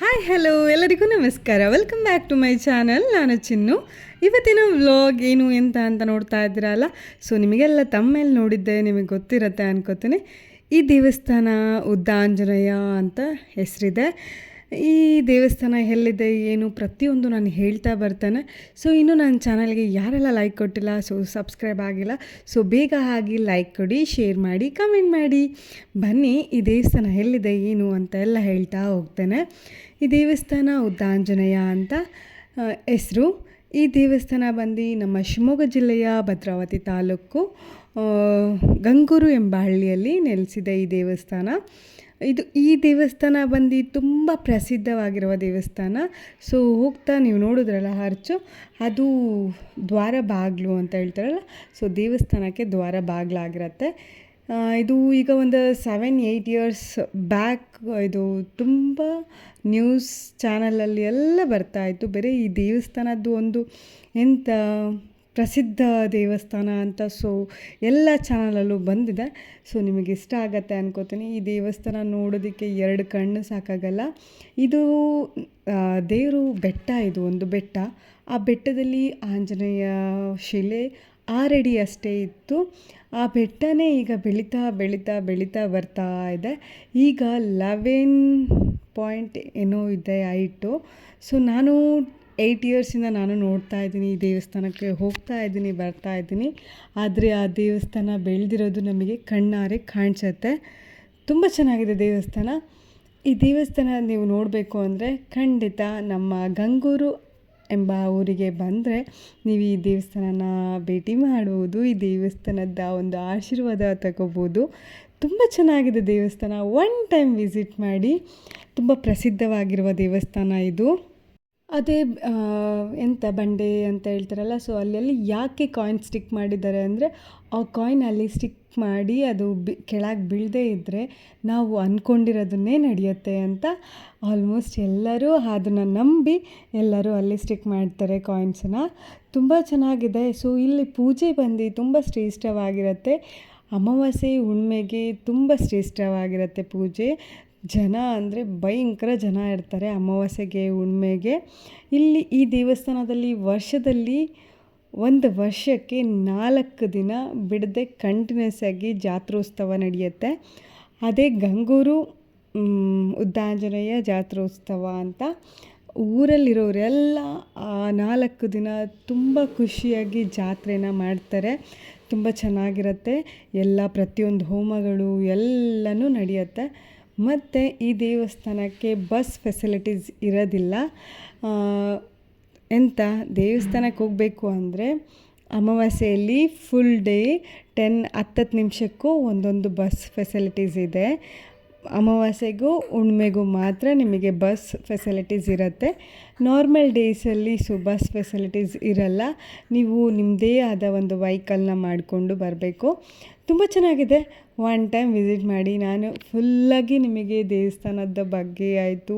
Hi hello ಎಲ್ಲರಿಗೂ ನಮಸ್ಕಾರ. Welcome back to my channel ನಾನು ಚಿನ್ನು. ಇವತ್ತಿನ ವ್ಲಾಗ್ ಏನು ಎಂತ ಅಂತ ನೋಡ್ತಾ ಇದ್ದೀರಲ್ಲ? ಸೊ ನಿಮಗೆಲ್ಲ ತಮ್ಮೇಲೆ ನೋಡಿದ್ದೆ, ನಿಮಗೆ ಗೊತ್ತಿರುತ್ತೆ ಅನ್ಕೋತೀನಿ. ಈ ದೇವಸ್ಥಾನ ಉದ್ದಾಂಜನೇಯ ಅಂತ ಹೆಸರಿದೆ. ಈ ದೇವಸ್ಥಾನ ಎಲ್ಲಿದೆ, ಏನು ಪ್ರತಿಯೊಂದು ನಾನು ಹೇಳ್ತಾ ಬರ್ತೇನೆ. ಸೊ ಇನ್ನು ನನ್ನ ಚಾನಲ್ಗೆ ಯಾರೆಲ್ಲ ಲೈಕ್ ಕೊಟ್ಟಿಲ್ಲ ಸೊ ಸಬ್ಸ್ಕ್ರೈಬ್ ಆಗಿಲ್ಲ ಸೊ ಬೇಗ ಆಗಿ ಲೈಕ್ ಕೊಡಿ ಶೇರ್ ಮಾಡಿ ಕಮೆಂಟ್ ಮಾಡಿ. ಬನ್ನಿ, ಈ ದೇವಸ್ಥಾನ ಎಲ್ಲಿದೆ, ಏನು ಅಂತ ಎಲ್ಲ ಹೇಳ್ತಾ ಹೋಗ್ತೇನೆ. ಈ ದೇವಸ್ಥಾನ ಉದ್ದಾಂಜನೇಯ ಅಂತ ಹೆಸರು. ಈ ದೇವಸ್ಥಾನ ಬಂದು ನಮ್ಮ ಶಿವಮೊಗ್ಗ ಜಿಲ್ಲೆಯ ಭದ್ರಾವತಿ ತಾಲೂಕು ಗಂಗೂರು ಎಂಬ ಹಳ್ಳಿಯಲ್ಲಿ ನೆಲೆಸಿದೆ ಈ ದೇವಸ್ಥಾನ. ಇದು ಈ ದೇವಸ್ಥಾನ ಬಂದು ತುಂಬ ಪ್ರಸಿದ್ಧವಾಗಿರುವ ದೇವಸ್ಥಾನ. ಸೊ ಹೋಗ್ತಾ ನೀವು ನೋಡಿದ್ರಲ್ಲ ಹರ್ಚು ಅದು ದ್ವಾರ ಬಾಗಿಲು ಅಂತ ಹೇಳ್ತಾರಲ್ಲ ಸೊ ದೇವಸ್ಥಾನಕ್ಕೆ ದ್ವಾರ ಬಾಗಿಲಾಗಿರತ್ತೆ ಇದು ಈಗ ಒಂದು ಸೆವೆನ್ ಏಯ್ಟ್ ಇಯರ್ಸ್ ಬ್ಯಾಕ್ ಇದು ತುಂಬ ನ್ಯೂಸ್ ಚಾನಲಲ್ಲಿ ಎಲ್ಲ ಬರ್ತಾ ಇತ್ತು. ಬೇರೆ ಈ ದೇವಸ್ಥಾನದ್ದು ಒಂದು ಎಂಥ ಪ್ರಸಿದ್ಧ ದೇವಸ್ಥಾನ ಅಂತ ಸೊ ಎಲ್ಲ ಚಾನಲಲ್ಲೂ ಬಂದಿದೆ. ಸೊ ನಿಮಗೆ ಇಷ್ಟ ಆಗತ್ತೆ ಅನ್ಕೋತೀನಿ. ಈ ದೇವಸ್ಥಾನ ನೋಡೋದಕ್ಕೆ ಎರಡು ಕಣ್ಣು ಸಾಕಾಗಲ್ಲ. ಇದು ದೇವರು ಬೆಟ್ಟ ಇದು ಒಂದು ಬೆಟ್ಟ. ಆ ಬೆಟ್ಟದಲ್ಲಿ ಆಂಜನೇಯ ಶಿಲೆ ಆರಡಿ ಅಷ್ಟೇ ಇತ್ತು. ಆ ಬೆಟ್ಟನೇ ಈಗ ಬೆಳೀತಾ ಬೆಳೀತಾ ಬೆಳೀತಾ ಬರ್ತಾ ಇದೆ. ಈಗ ಲೆವೆನ್ ಪಾಯಿಂಟ್ ಏನೋ ಇದೆ ಹೈಟು. ಸೊ ನಾನು ಏಯ್ಟ್ ಇಯರ್ಸಿಂದ ನಾನು ನೋಡ್ತಾ ಇದ್ದೀನಿ, ಈ ದೇವಸ್ಥಾನಕ್ಕೆ ಹೋಗ್ತಾ ಇದ್ದೀನಿ, ಬರ್ತಾ ಇದ್ದೀನಿ. ಆದರೆ ಆ ದೇವಸ್ಥಾನ ಬೆಳೆದಿರೋದು ನಮಗೆ ಕಣ್ಣಾರೆ ಕಾಣಿಸುತ್ತೆ. ತುಂಬ ಚೆನ್ನಾಗಿದೆ ದೇವಸ್ಥಾನ. ಈ ದೇವಸ್ಥಾನ ನೀವು ನೋಡಬೇಕು ಅಂದರೆ ಖಂಡಿತ ನಮ್ಮ ಗಂಗೂರು ಎಂಬ ಊರಿಗೆ ಬಂದರೆ ನೀವು ಈ ದೇವಸ್ಥಾನನ ಭೇಟಿ ಮಾಡುವುದು, ಈ ದೇವಸ್ಥಾನದ ಒಂದು ಆಶೀರ್ವಾದ ತಗೋಬೋದು. ತುಂಬ ಚೆನ್ನಾಗಿದೆ ದೇವಸ್ಥಾನ. ಒನ್ ಟೈಮ್ ವಿಸಿಟ್ ಮಾಡಿ. ತುಂಬ ಪ್ರಸಿದ್ಧವಾಗಿರುವ ದೇವಸ್ಥಾನ ಇದು. ಅದೇ ಎಂತ ಬಂಡೆ ಅಂತ ಹೇಳ್ತಾರಲ್ಲ ಸೊ ಅಲ್ಲೆಲ್ಲ ಯಾಕೆ ಕಾಯಿನ್ ಸ್ಟಿಕ್ ಮಾಡಿದ್ದಾರೆ ಅಂದರೆ, ಆ ಕಾಯಿನ್ ಅಲ್ಲಿ ಸ್ಟಿಕ್ ಮಾಡಿ ಅದು ಬಿ, ಕೆಳಗೆ ಬೀಳದೇ ಇದ್ದರೆ ನಾವು ಅಂದ್ಕೊಂಡಿರೋದನ್ನೇ ನಡೆಯುತ್ತೆ ಅಂತ ಆಲ್ಮೋಸ್ಟ್ ಎಲ್ಲರೂ ಅದನ್ನು ನಂಬಿ ಎಲ್ಲರೂ ಅಲ್ಲಿ ಸ್ಟಿಕ್ ಮಾಡ್ತಾರೆ ಕಾಯಿನ್ಸನ್ನ ತುಂಬ ಚೆನ್ನಾಗಿದೆ. ಸೊ ಇಲ್ಲಿ ಪೂಜೆ ಬಂದು ತುಂಬ ಶ್ರೇಷ್ಠವಾಗಿರುತ್ತೆ. ಅಮಾವಾಸ್ಯೆ ಹುಣ್ಮೆಗೆ ತುಂಬ ಶ್ರೇಷ್ಠವಾಗಿರುತ್ತೆ ಪೂಜೆ. ಜನ ಅಂದರೆ ಭಯಂಕರ ಜನ ಇರ್ತಾರೆ ಅಮಾವಾಸ್ಯೆಗೆ, ಹುಣ್ಮೆಗೆ. ಇಲ್ಲಿ ಈ ದೇವಸ್ಥಾನದಲ್ಲಿ ವರ್ಷದಲ್ಲಿ ಒಂದು ವರ್ಷಕ್ಕೆ ನಾಲ್ಕು ದಿನ ಬಿಡದೆ ಕಂಟಿನ್ಯೂಸ್ ಆಗಿ ಜಾತ್ರೋತ್ಸವ ನಡೆಯುತ್ತೆ. ಅದೇ ಗಂಗೂರು ಉದ್ದಾಂಜನೇಯ ಜಾತ್ರೋತ್ಸವ ಅಂತ ಊರಲ್ಲಿರೋರೆಲ್ಲ ಆ ನಾಲ್ಕು ದಿನ ತುಂಬ ಖುಷಿಯಾಗಿ ಜಾತ್ರೆನ ಮಾಡ್ತಾರೆ. ತುಂಬ ಚೆನ್ನಾಗಿರುತ್ತೆ. ಎಲ್ಲ ಪ್ರತಿಯೊಂದು ಹೋಮಗಳು ಎಲ್ಲನೂ ನಡೆಯುತ್ತೆ. ಮತ್ತು ಈ ದೇವಸ್ಥಾನಕ್ಕೆ ಬಸ್ ಫೆಸಿಲಿಟೀಸ್ ಇರೋದಿಲ್ಲ. ಎಂತ? ದೇವಸ್ಥಾನಕ್ಕೆ ಹೋಗಬೇಕು ಅಂದರೆ ಅಮಾವಾಸ್ಯೆಯಲ್ಲಿ ಫುಲ್ ಡೇ ಟೆನ್ ಹತ್ತತ್ತು ನಿಮಿಷಕ್ಕೂ ಒಂದೊಂದು ಬಸ್ ಫೆಸಿಲಿಟೀಸ್ ಇದೆ. ಅಮಾವಾಸ್ಯೆಗೂ ಹುಣ್ಮೆಗೂ ಮಾತ್ರ ನಿಮಗೆ ಬಸ್ ಫೆಸಿಲಿಟೀಸ್ ಇರುತ್ತೆ. ನಾರ್ಮಲ್ ಡೇಸಲ್ಲಿ ಸೊ ಬಸ್ ಫೆಸಿಲಿಟೀಸ್ ಇರಲ್ಲ. ನೀವು ನಿಮ್ಮದೇ ಆದ ಒಂದು ವೆಹಿಕಲ್ನ ಮಾಡಿಕೊಂಡು ಬರಬೇಕು. ತುಂಬ ಚೆನ್ನಾಗಿದೆ. ಒನ್ ಟೈಮ್ ವಿಸಿಟ್ ಮಾಡಿ ನಾನು ಫುಲ್ಲಾಗಿ ನಿಮಗೆ ದೇವಸ್ಥಾನದ ಬಗ್ಗೆ ಆಯಿತು,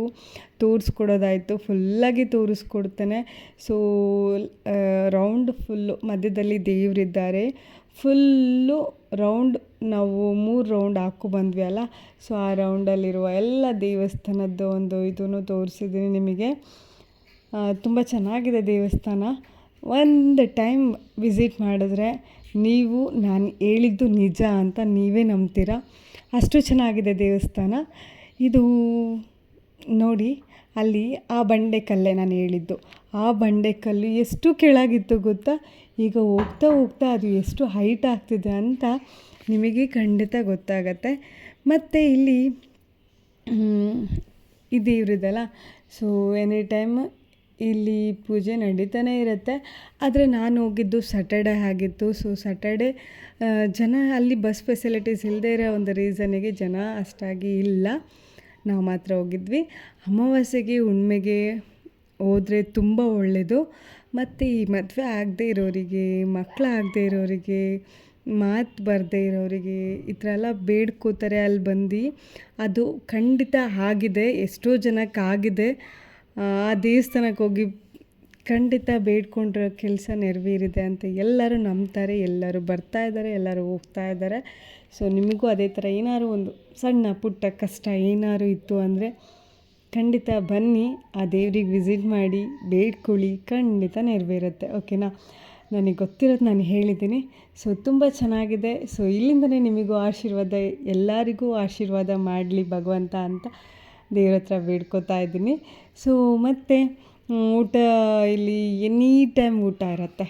ತೋರಿಸ್ಕೊಡೋದಾಯಿತು ಫುಲ್ಲಾಗಿ ತೋರಿಸ್ಕೊಡ್ತೇನೆ. ಸೊ ರೌಂಡ್ ಫುಲ್ಲು ಮಧ್ಯದಲ್ಲಿ ದೇವರಿದ್ದಾರೆ. ಫುಲ್ಲು ರೌಂಡ್, ನಾವು ಮೂರು ರೌಂಡ್ ಹಾಕೊ ಬಂದ್ವಿ ಅಲ್ಲ? ಸೊ ಆ ರೌಂಡಲ್ಲಿರುವ ಎಲ್ಲ ದೇವಸ್ಥಾನದ್ದು ಒಂದು ಇದನ್ನು ತೋರಿಸಿದ್ದೀನಿ ನಿಮಗೆ. ತುಂಬ ಚೆನ್ನಾಗಿದೆ ದೇವಸ್ಥಾನ. ಒಂದು ಟೈಮ್ ವಿಸಿಟ್ ಮಾಡಿದ್ರೆ ನೀವು, ನಾನು ಹೇಳಿದ್ದು ನಿಜ ಅಂತ ನೀವೇ ನಂಬ್ತೀರ? ಅಷ್ಟು ಚೆನ್ನಾಗಿದೆ ದೇವಸ್ಥಾನ. ಇದು ನೋಡಿ, ಅಲ್ಲಿ ಆ ಬಂಡೆ ಬಂಡೆಕಲ್ಲೇ ನಾನು ಹೇಳಿದ್ದು. ಆ ಬಂಡೆ ಕಲ್ಲು ಎಷ್ಟು ಕೆಳಗಿತ್ತು ಗೊತ್ತಾ? ಈಗ ಹೋಗ್ತಾ ಹೋಗ್ತಾ ಅದು ಎಷ್ಟು ಹೈಟ್ ಆಗ್ತಿದೆ ಅಂತ ನಿಮಗೆ ಖಂಡಿತ ಗೊತ್ತಾಗತ್ತೆ. ಮತ್ತು ಇಲ್ಲಿ ಇದು ದೇವ್ರಿದಲ್ಲ ಸೊ ಎನಿ ಟೈಮ್ ಇಲ್ಲಿ ಪೂಜೆ ನಡೀತಾನೆ ಇರುತ್ತೆ. ಆದರೆ ನಾನು ಹೋಗಿದ್ದು ಸ್ಯಾಟರ್ಡೆ ಆಗಿತ್ತು. ಸೊ ಸ್ಯಾಟರ್ಡೆ ಜನ ಅಲ್ಲಿ ಬಸ್ ಫೆಸಿಲಿಟೀಸ್ ಇಲ್ಲದೇ ಇರೋ ಒಂದು ರೀಸನಿಗೆ ಜನ ಅಷ್ಟಾಗಿ ಇಲ್ಲ. ನಾವು ಮಾತ್ರ ಹೋಗಿದ್ವಿ. ಅಮಾವಾಸ್ಯೆಗೆ ಹುಣ್ಮೆಗೆ ಹೋದರೆ ತುಂಬ ಒಳ್ಳೆಯದು ಮತ್ತು ಈ ಮದುವೆ ಆಗದೆ ಇರೋರಿಗೆ ಮಕ್ಕಳು ಆಗದೆ ಇರೋರಿಗೆ, ಮಾತು ಬರದೇ ಇರೋರಿಗೆ ಈ ಥರ ಎಲ್ಲ ಬೇಡ್ಕೋತಾರೆ ಅಲ್ಲಿ ಬಂದು. ಅದು ಖಂಡಿತ ಆಗಿದೆ, ಎಷ್ಟೋ ಜನಕ್ಕೆ ಆಗಿದೆ. ಆ ದೇವಸ್ಥಾನಕ್ಕೆ ಹೋಗಿ ಖಂಡಿತ ಬೇಡ್ಕೊಂಡಿರೋ ಕೆಲಸ ನೆರವೇರಿದೆ ಅಂತ ಎಲ್ಲರೂ ನಂಬ್ತಾರೆ, ಎಲ್ಲರೂ ಬರ್ತಾ ಇದ್ದಾರೆ, ಎಲ್ಲರೂ ಹೋಗ್ತಾ ಇದ್ದಾರೆ. ಸೊ ನಿಮಗೂ ಅದೇ ಥರ ಏನಾದ್ರು ಒಂದು ಸಣ್ಣ, ಪುಟ್ಟ ಕಷ್ಟ ಏನಾದ್ರು ಇತ್ತು ಅಂದರೆ ಖಂಡಿತ ಬನ್ನಿ, ಆ ದೇವ್ರಿಗೆ ವಿಸಿಟ್ ಮಾಡಿ, ಬೇಡ್ಕೊಳ್ಳಿ, ಖಂಡಿತ ನೆರವೇರುತ್ತೆ ಓಕೆನಾ ನನಗೆ ಗೊತ್ತಿರೋದು ನಾನು ಹೇಳಿದ್ದೀನಿ. ಸೊ ತುಂಬ ಚೆನ್ನಾಗಿದೆ. ಸೊ ಇಲ್ಲಿಂದನೇ ನಿಮಗೂ ಆಶೀರ್ವಾದ, ಎಲ್ಲರಿಗೂ ಆಶೀರ್ವಾದ ಮಾಡಲಿ ಭಗವಂತ ಅಂತ ದೇವ್ರ ಹತ್ರ ಬೇಡ್ಕೋತಾ ಇದ್ದೀನಿ. ಸೊ ಮತ್ತು ಊಟ ಇಲ್ಲಿ ಎನಿ ಟೈಮ್ ಊಟ ಇರುತ್ತೆ.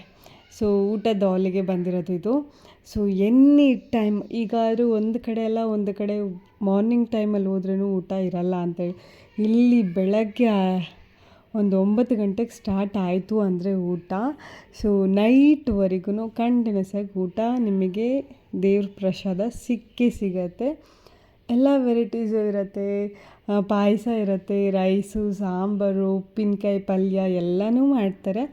ಸೊ ಊಟದ ಹಾಲಿಗೆ ಬಂದಿರೋದು ಇದು. ಸೊ ಎನಿ ಟೈಮ್ ಈಗಾದರೂ ಒಂದು ಕಡೆ ಎಲ್ಲ ಒಂದು ಕಡೆ ಮಾರ್ನಿಂಗ್ ಟೈಮಲ್ಲಿ ಹೋದ್ರೂ ಊಟ ಇರಲ್ಲ ಅಂತೇಳಿ. ಇಲ್ಲಿ ಬೆಳಗ್ಗೆ ಒಂದು ಒಂಬತ್ತು ಗಂಟೆಗೆ ಸ್ಟಾರ್ಟ್ ಆಯಿತು ಅಂದರೆ ಊಟ. ಸೊ ನೈಟ್ವರೆಗೂ ಕಂಟಿನ್ಯೂಸ್ ಆಗಿ ಊಟ, ನಿಮಗೆ ದೇವ್ರ ಪ್ರಸಾದ ಸಿಕ್ಕೇ ಸಿಗತ್ತೆ. ಎಲ್ಲ ವೆರೈಟೀಸು ಇರುತ್ತೆ. ಪಾಯಸ ಇರುತ್ತೆ ರೈಸು ಸಾಂಬಾರು, ಉಪ್ಪಿನಕಾಯಿ ಪಲ್ಯ ಎಲ್ಲನೂ ಮಾಡ್ತಾರೆ.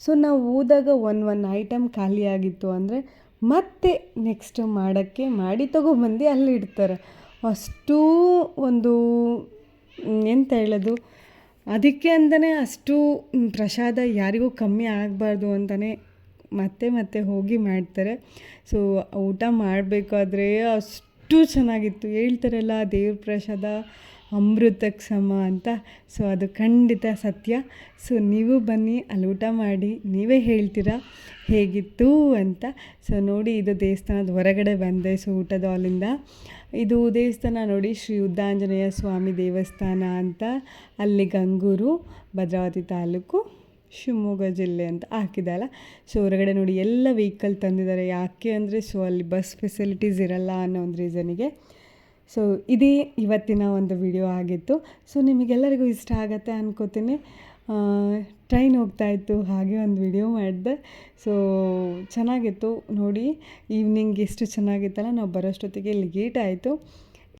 ಸೊ ನಾವು ಹೋದಾಗ ಒನ್ ಒನ್ ಐಟಮ್ ಖಾಲಿ ಆಗಿತ್ತು ಅಂದರೆ ಮತ್ತೆ ನೆಕ್ಸ್ಟ್ ಮಾಡೋಕ್ಕೆ ಮಾಡಿ ತೊಗೊಬಂದು ಅಲ್ಲಿ ಇಡ್ತಾರೆ. ಅಷ್ಟೂ ಒಂದು ಎಂತ ಹೇಳೋದು? ಅದಕ್ಕೆ ಅಂತಲೇ ಅಷ್ಟು ಪ್ರಸಾದ ಯಾರಿಗೂ ಕಮ್ಮಿ ಆಗಬಾರ್ದು ಅಂತಲೇ ಮತ್ತೆ ಮತ್ತೆ ಹೋಗಿ ಮಾಡ್ತಾರೆ. ಸೊ ಊಟ ಮಾಡಬೇಕಾದ್ರೆ ಅಷ್ಟು ಚೆನ್ನಾಗಿತ್ತು. ಹೇಳ್ತಾರಲ್ಲ ದೇವ್ರ ಪ್ರಸಾದ. ಅಮೃತಕ್ಕೆ ಸಮ ಅಂತ. ಸೊ ಅದು ಖಂಡಿತ ಸತ್ಯ. ಸೊ ನೀವು ಬನ್ನಿ, ಅಲ್ಲಿ ಊಟ ಮಾಡಿ, ನೀವೇ ಹೇಳ್ತೀರಾ? ಹೇಗಿತ್ತು ಅಂತ. ಸೊ ನೋಡಿ ಇದು ದೇವಸ್ಥಾನದ ಹೊರಗಡೆ ಬಂದೆ ಸೊ ಊಟದ ಹಾಲಿಂದ ಇದು. ದೇವಸ್ಥಾನ ನೋಡಿ ಶ್ರೀ ಉದ್ದಾಂಜನೇಯ ಸ್ವಾಮಿ ದೇವಸ್ಥಾನ ಅಂತ. ಅಲ್ಲಿ ಗಂಗೂರು, ಭದ್ರಾವತಿ ತಾಲೂಕು, ಶಿವಮೊಗ್ಗ ಜಿಲ್ಲೆ ಅಂತ ಹಾಕಿದಲ್ಲ ಸೊ ಹೊರಗಡೆ ನೋಡಿ ಎಲ್ಲ ವೆಹಿಕಲ್ ತಂದಿದ್ದಾರೆ. ಯಾಕೆ ಅಂದರೆ ಸೊ ಅಲ್ಲಿ ಬಸ್ ಫೆಸಿಲಿಟೀಸ್ ಇರಲ್ಲ ಅನ್ನೋ ಒಂದು ರೀಸನಿಗೆ ಸೊ ಇದೇ ಇವತ್ತಿನ ಒಂದು ವಿಡಿಯೋ ಆಗಿತ್ತು. ಸೊ ನಿಮಗೆಲ್ಲರಿಗೂ ಇಷ್ಟ ಆಗತ್ತೆ ಅನ್ಕೋತೀನಿ. ಟ್ರೈನ್ ಹೋಗ್ತಾ ಇತ್ತು, ಹಾಗೆ ಒಂದು ವಿಡಿಯೋ ಮಾಡಿದೆ. ಸೊ ಚೆನ್ನಾಗಿತ್ತು ನೋಡಿ. ಈವ್ನಿಂಗ್ ಎಷ್ಟು ಚೆನ್ನಾಗಿತ್ತಲ್ಲ, ನಾವು ಬರೋಷ್ಟೊತ್ತಿಗೆ ಗೇಟ್ ಆಯಿತು.